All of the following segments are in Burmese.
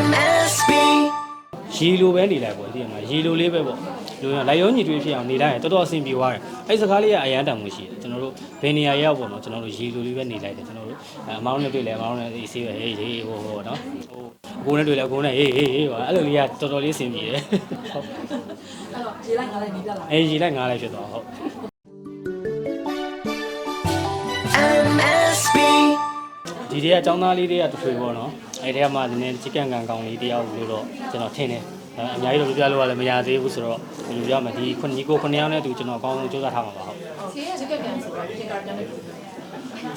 MSB ရေလိုပဲနေလိုက်ပေါ့ဒီမှာရေလိုလေးပဲပေါ့လူကလိုက်ရောညီတွေးဖြစ်အောင်နေလိုက်ရင်တော်တော်အဆင်ပြေသွားတယ်အဲ့စကားလေးကအရန်တန်မှုရှိတယ်ကျွန်တော်တို့ဘယ်နေရာရောက်ပေါ့နော်ကျွန်တော်တို့ရေလိုလေးပဲနေလိုက်တယ်ကျွန်တော်တို့အမောင်းနဲ့တွေ့လဲအမောင်းနဲ့အေးဆေးပဲဟေးဟေးဟိုဟိုနော်ဟိုအကိုနဲ့တွေ့လဲအကိုနဲ့ဟေးဟေးဟေးပါအဲ့လိုလေးကတော်တော်လေးအဆင်ပြေတယ်ဟုတ်အဲ့တော့ရေလိုက်ငါလိုက်နေပြလာအေးရေလိုက်ငားလိုက်ဖြစ်သွားဟုတ် ဒီတည်းကအကြောင်းသားလေးတွေကတထွေပေါ့နော်အဲ့ဒီကမှနည်းနည်းချစ်ကန်ကန်ကောင်းလေးတယောက်လို့တော့ကျွန်တော်ထင်တယ်အဲအများကြီးတော့ပြပြလို့ရလည်းမရသေးဘူးဆိုတော့ဒီလိုပြောမယ်ဒီခုညီကိုခုနှစ်ယောက်နဲ့တူကျွန်တော်အကောင်းဆုံးစူးစမ်းထားမှာပါဟုတ်ဆေးရချက်ကကန်ဆိုတော့ဒီကာတန်နဲ့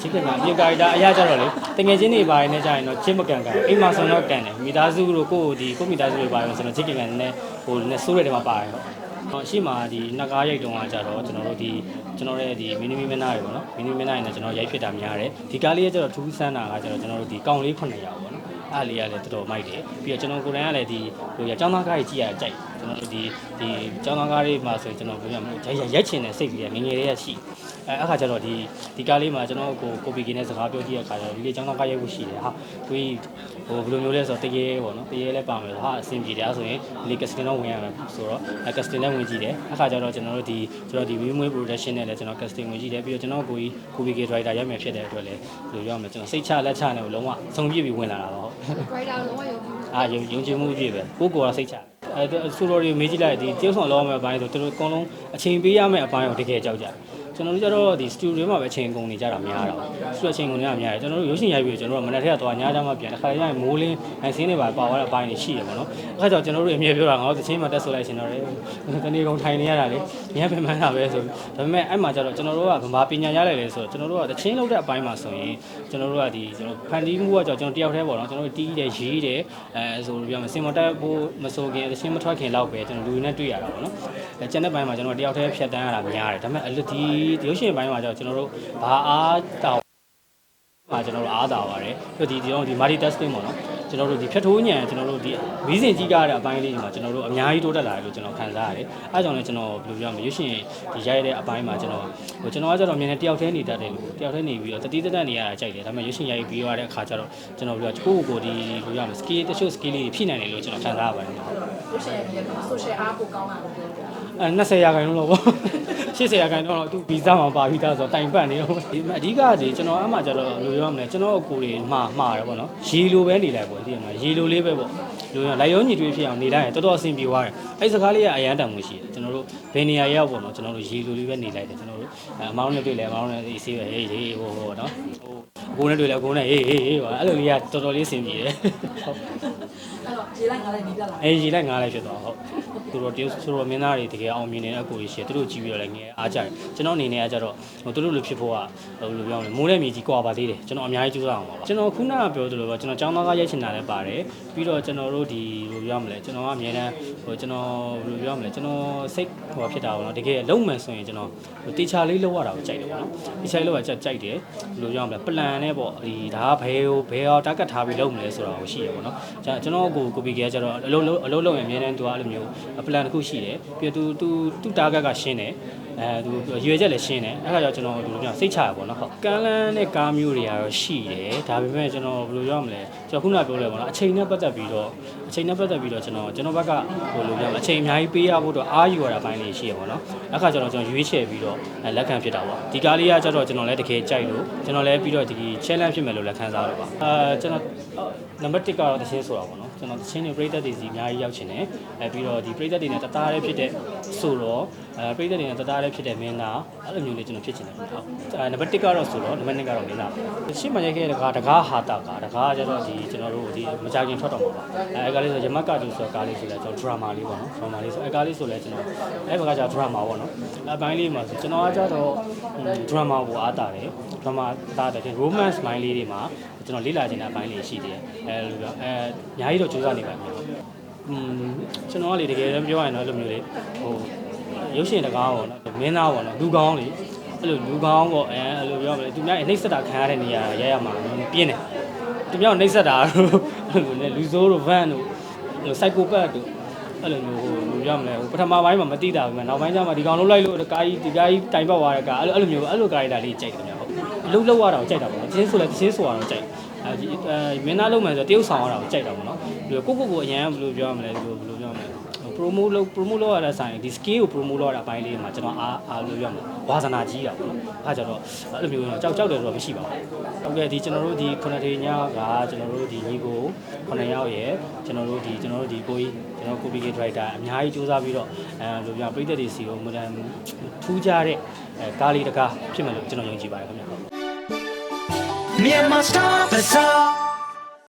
ချစ်ကန်ကအပြင်ကာရီတာအရာကြတော့လေတငယ်ချင်းတွေပါရင်လည်းကြာရင်တော့ချစ်မကန်ကန်အိမ်မှာဆိုတော့ကန်တယ်မိသားစုတို့ကိုယ့်ဒီကိုယ့်မိသားစုတွေပါရင်ဆိုတော့ချစ်ကန်ကန်နဲ့ဟိုနဲ့ဆိုးတဲ့တဲမှာပါတယ်ဟုတ်တော့အ ရှိမဒီနှစ်ကားရိုက်တုံးကကြတော့ကျွန်တော်တို့ဒီကျွန်တော်ရဲ့ဒီမီနီမီမနာတွေပေါ့နော်မီနီမီနာတွေနဲ့ကျွန်တော်ရိုက်ဖြစ်တာများတယ်ဒီကားလေးကကျတော့ထူးဆန်းတာကကျတော့ကျွန်တော်တို့ဒီကောင်လေး9ရောက်ပေါ့နော်အားလေးကလည်းတော်တော်မိုက်တယ်ပြီးတော့ကျွန်တော်ကိုယ်တိုင်ကလည်းဒီဟိုရကျောင်းသားကားကြီးကြည့်ရကြိုက်ကျွန်တော်တို့ဒီဒီကျောင်းသားကားလေးမှာဆိုရင်ကျွန်တော်ဘယ်လိုလဲရိုက်ရိုက်ချင်တဲ့စိတ်ကြီးကငငယ်လေးရရှိ အဲအခါကျတော့ဒီဒီကားလေးမှာကျွန်တော်ကိုကိုပီကင်းနဲ့စကားပြောကြည့်ရခါကျတော့ဒီလေးကျောင်းသားကားရိုက်ဖို့ရှိတယ်ဟာသူဟိုဘယ်လိုမျိုးလဲဆိုတော့တရေပေါ့နော်တရေလည်းပါမယ်ဟာအဆင်ပြေတယ်အဲဆိုရင်ဒီကစတင်တော့ဝင်ရမယ်ဆိုတော့အဲကစတင်လည်းဝင်ကြည့်တယ်အခါကျတော့ကျွန်တော်တို့ဒီကျွန်တော်ဒီ view မွေး production နဲ့လည်းကျွန်တော် casting ဝင်ကြည့်တယ်ပြီးတော့ကျွန်တော်ကိုကြီးကိုပီက driver ရိုက်မယ်ဖြစ်တဲ့အတွက်လည်းဘယ်လိုပြောရမလဲကျွန်တော်စိတ်ချလက်ချနဲ့ကိုလုံးဝစုံပြည့်ပြီးဝင်လာတာပါဟုတ် writer လုံးဝယုံကြည်အာယုံယုံကြည်မှုအပြည့်ပဲကိုကိုယ်ကစိတ်ချအဲဆိုလိုတွေမေးကြည့်လိုက်ဒီတရုတ်ဆောင်လောမယ့်အပိုင်းဆိုသူတို့အကုန်လုံးအချိန်ပေးရမယ့်အပိုင်းကိုတကယ်ကြောက်ကြတယ် ကျွန်တော်တို့ကျတော့ဒီစတူဒီယိုမှာပဲအချိန်ကုန်နေကြတာများတာ။ဆိုတော့အချိန်ကုန်နေတာများတယ်။ကျွန်တော်တို့ရုပ်ရှင်ရိုက်ပြီးကျွန်တော်တို့မနက်ထက်ကသွားညချမ်းမှပြန်တစ်ခါရရင်မိုးလင်းအစင်းတွေပါပါသွားတဲ့အပိုင်းတွေရှိတယ်ပေါ့နော်။အဲဒါကြောင့်ကျွန်တော်တို့အမြဲပြောတာငါတို့သချင်းမှာတက်ဆိုလိုက်ရှင်တော့လေတနေ့ကုန်ထိုင်နေရတာလေ။ညပင်ပန်းတာပဲဆို။ဒါပေမဲ့အဲ့မှာကျတော့ကျွန်တော်တို့ကဗမာပညာရလိုက်လေဆိုတော့ကျွန်တော်တို့ကသချင်းလုပ်တဲ့အပိုင်းမှာဆိုရင်ကျွန်တော်တို့ကဒီကျွန်တော်ဖန်တီးမှုကကြောင့်ကျွန်တော်တယောက်တည်းပေါ့နော်ကျွန်တော်တို့တီးတယ်ရေးတယ်အဲဆိုလိုပြောမယ်စင်မတက်ဖို့မဆိုခင်သချင်းမထွက်ခင်လောက်ပဲကျွန်တော်လူတွေနဲ့တွေ့ရတာပေါ့နော်။အဲကျန်တဲ့ပိုင်းမှာကျွန်တော်တယောက်တည်းဖြတ်တန်းရတာများတယ်။ဒါပေမဲ့အလဒီရုပ်ရှင်ပိုင်းမှာကျတော့ကျွန်တော်တို့ဘာအားတောင်မှာကျွန်တော်တို့အားတာပါတယ်ပြီးတော့ဒီဒီတော့ဒီ multi testing ပေါ့နော်ကျွန်တော်တို့ဒီဖြတ်ထိုးညံကျွန်တော်တို့ဒီမီးစင်ကြီးကားတဲ့အပိုင်းလေးတွေမှာကျွန်တော်တို့အများကြီးတိုးတက်လာတယ်လို့ကျွန်တော်ခံစားရတယ်အဲကြောင့်လည်းကျွန်တော်ဘယ်လိုပြောမလဲရွှေရှင်ဒီရိုက်တဲ့အပိုင်းမှာကျွန်တော်ဟိုကျွန်တော်ကကျတော့အမြင်နဲ့တယောက်တည်းနေတတ်တယ်လို့တယောက်တည်းနေပြီးတော့တတိတတ်နေရတာကြိုက်တယ်ဒါပေမဲ့ရွှေရှင်ရိုက်ပြီးရတဲ့အခါကျတော့ကျွန်တော်ပြောကိုယ့်ကိုယ်ဒီဘယ်လိုပြောမလဲ skill တချို့ skill လေးဖြည့်နိုင်တယ်လို့ကျွန်တော်ခံစားရပါတယ် ရုပ်ရှင်ရဲ့ social အားကိုကောင်းလာလို့ပြောပြအဲ20ရာခိုင်နှုန်းလောက်ပေါ့80ရာခိုင်နှုန်းတော့သူဗီဇမှာပါပြီးသားဆိုတော့တိုင်ပတ်နေတော့ဒီအဓိကဒီကျွန်တော်အမှကျတော့လိုပြောမလဲကျွန်တော်အကိုတွေမှားမှားတယ်ပေါ့နော်ရေလိုပဲနေလိုက်ပေါ့ဒီမှာရေလိုလေးပဲပေါ့လိုရလိုက်ရောညီတွေးဖြစ်အောင်နေလိုက်ရင်တော်တော်အဆင်ပြေသွားတယ်အဲ့စကားလေးကအရန်တန်မှုရှိတယ်ကျွန်တော်တို့ဘယ်နေရာရောက်ပေါ့နော်ကျွန်တော်တို့ရေလိုလေးပဲနေလိုက်တယ်ကျွန်တော်တို့အမောင်းနဲ့တွေ့လဲအမောင်းနဲ့အေးဆေးပဲဟေးဟေးဟိုဟိုနော်ဟိုအကိုနဲ့တွေ့လဲအကိုနဲ့ဟေးဟေးဟေးပါအဲ့လိုလေးကတော်တော်လေးအဆင်ပြေတယ်ဟုတ်အဲ့တော့ ရေလိုက်ငါလိုက်နေပြလာအဲရေလိုက်ငားလိုက်ဖြစ်သွားဟုတ် သူတို့တရုတ်ဆိုတော့မင်းသားတွေတကယ်အောင်မြင်နေတဲ့အကိုကြီးရှိတယ်သူတို့ကြည့်ပြီးတော့လည်းငယ်အားကြတယ်ကျွန်တော်အနေနဲ့ကကြတော့ဟိုသူတို့လိုဖြစ်ဖို့ကဟိုလိုပြောမလဲမိုးတဲ့မြေကြီးကွာပါသေးတယ်ကျွန်တော်အများကြီးကြိုးစားအောင်ပါကျွန်တော်ခုနကပြောသလိုပဲကျွန်တော်ចောင်းသားကရိုက်ချင်တာလည်းပါတယ်ပြီးတော့ကျွန်တော်တို့ဒီလိုပြောမလဲကျွန်တော်ကအများတန်းဟိုကျွန်တော်ဘယ်လိုပြောမလဲကျွန်တော်စိတ်ဟိုဖြစ်တာပေါ့နော်တကယ်လုံးမှန်ဆိုရင်ကျွန်တော်တေချာလေးလောက်ရတာကိုကြိုက်တယ်ပေါ့နော်တေချာလေးလောက်ရကြကြိုက်တယ်ဘယ်လိုပြောမလဲပလန်နဲ့ပေါ့ဒီဒါကဘယ်ဟိုဘယ်အောင်တာကတ်ထားပြီးလုပ်မလဲဆိုတာကိုရှိရပေါ့နော်ကျွန်တော်ကိုကိုပီကကျတော့အလုံးလုံးအလုံးလုံးရင်အများတန်းသူကအဲ့လိုမျိုးပလန်တစ်ခုရှိတယ်ပြီးတော့သူသူသူတာကတ်ကရှင်းတယ် အဲသူရွေချက်လည်းရှင်းတယ်အဲ့ဒါကြောင့်ကျွန်တော်ဒီလိုပြောစိတ်ချရပါတော့ဟုတ်ကမ်းလန်းတဲ့ကားမျိုးတွေကတော့ရှိတယ်ဒါပေမဲ့ကျွန်တော်ဘယ်လိုပြောမလဲကျွန်တော်ခုနပြောလဲပေါ့နော်အချိန်နဲ့ပတ်သက်ပြီးတော့အချိန်နဲ့ပတ်သက်ပြီးတော့ကျွန်တော်ကျွန်တော်ဘက်ကဟိုလိုပြောမလဲအချိန်အများကြီးပေးရဖို့တော့အားယူရတာပိုင်းလေးရှိရပါတော့အခါကျတော့ကျွန်တော်ရွေးချယ်ပြီးတော့လက်ခံဖြစ်တာပေါ့ဒီကားလေးကကျတော့ကျွန်တော်လည်းတကယ်ကြိုက်လို့ကျွန်တော်လည်းပြီးတော့ဒီ challenge ဖြစ်မယ်လို့လည်းခံစားရပါအာကျွန်တော်နံပါတ်1ကတော့တချင်းဆိုတာပေါ့နော်ကျွန်တော်တချင်းတွေပြည်သက်တွေစီအများကြီးရောက်ချင်တယ်အဲပြီးတော့ဒီပြည်သက်တွေနဲ့တသားလေးဖြစ်တဲ့ဆိုတော့ အဲပြည်သက်တွေနဲ့တသားလေးဖြစ်တဲ့မင်းသားအဲ့လိုမျိုးလေးကျွန်တော်ဖြစ်ချင်တယ်ဟုတ်အဲနံပါတ်1ကတော့ဆိုတော့နံပါတ်2ကတော့မင်းသားရှင်းမှရိုက်ခဲ့တဲ့ကားတကားဟာတာကားတကားကျတော့ဒီကျွန်တော်တို့ဒီမကြခင်ထွက်တော့မှာပါအဲကားလေးဆိုရမတ်ကာတူဆိုကားလေးဆိုလဲကျွန်တော် drama လေးပေါ့နော် drama လေးဆိုအဲကားလေးဆိုလဲကျွန်တော်အဲဘက်ကကျ drama ပေါ့နော်အပိုင်းလေးမှာဆိုကျွန်တော်ကကျတော့ drama ကိုအားတာတယ် drama တာတယ် romance ပိုင်းလေးတွေမှာကျွန်တော်လေ့လာခြင်းတဲ့အပိုင်းလေးရှိသေးတယ်အဲလိုပြောအဲအများကြီးတော့ကြိုးစားနေပါမယ်อืมကျွန်တော်ကလေတကယ်လည်းပြောရရင်တော့အဲ့လိုမျိုးလေဟို ရုပ်ရှင်တကားပေါ့နော်မင်းသားပေါ့နော်လူကောင်းလေအဲ့လိုလူကောင်းပေါ့အဲအဲ့လိုပြောမလဲသူများနှိမ့်ဆက်တာခံရတဲ့နေရာရရမှာပြင်းတယ်သူများနှိမ့်ဆက်တာတို့အဲ့လိုနဲ့လူဆိုးတို့ van တို့စိုက်ကိုပတ်တို့အဲ့လိုမျိုးဟိုလူပြောမလဲဟိုပထမပိုင်းမှာမတိတာပဲနောက်ပိုင်းကျမှဒီကောင်လုံးလိုက်လို့ကာကြီးဒီကာကြီးတိုင်ပတ်သွားတဲ့ကာအဲ့လိုအဲ့လိုမျိုးအဲ့လိုကာရီတာလေးကြိုက်တယ်ခင်ဗျဟုတ်လှုပ်လှုပ်ရတာကိုကြိုက်တာပေါ့နော်တင်းဆိုလဲတင်းဆိုရတော့ကြိုက်အဲအဲဒီအဲမင်းသားလုံးမယ်ဆိုတော့တရုပ်ဆောင်ရတာကိုကြိုက်တာပေါ့နော်ပြီးတော့ကိုကိုကိုအရန်ဘယ်လိုပြောရမလဲဒီလိုဘယ်လိုပြောရမလဲ promote လုပ် promote လုပ်ရတဲ့ဆိုင်ဒီ skill ကို promote လုပ်ရတဲ့အပိုင်းလေးမှာကျွန်တော်အားအားလို့ပြောရမလဲဝါသနာကြီးတာပေါ့နော်အဲကြတော့အဲ့လိုမျိုးကြောက်ကြောက်တယ်တော့မရှိပါဘူးဟုတ်ကဲ့ဒီကျွန်တော်တို့ဒီခုနှစ်ထေညကကျွန်တော်တို့ဒီညီကိုခုနှစ်ယောက်ရယ်ကျွန်တော်တို့ဒီကျွန်တော်တို့ဒီကိုကြီးကျွန်တော်ကိုပီကေဒရိုက်တာအများကြီးစူးစမ်းပြီးတော့အဲလိုပြောပြည်သက်တွေစီကိုမတန်ထူးခြားတဲ့အဲကားလေးတစ်ကားဖြစ်မယ်လို့ကျွန်တော်ယုံကြည်ပါတယ်ခင်ဗျာ Myanmar Star Bazaar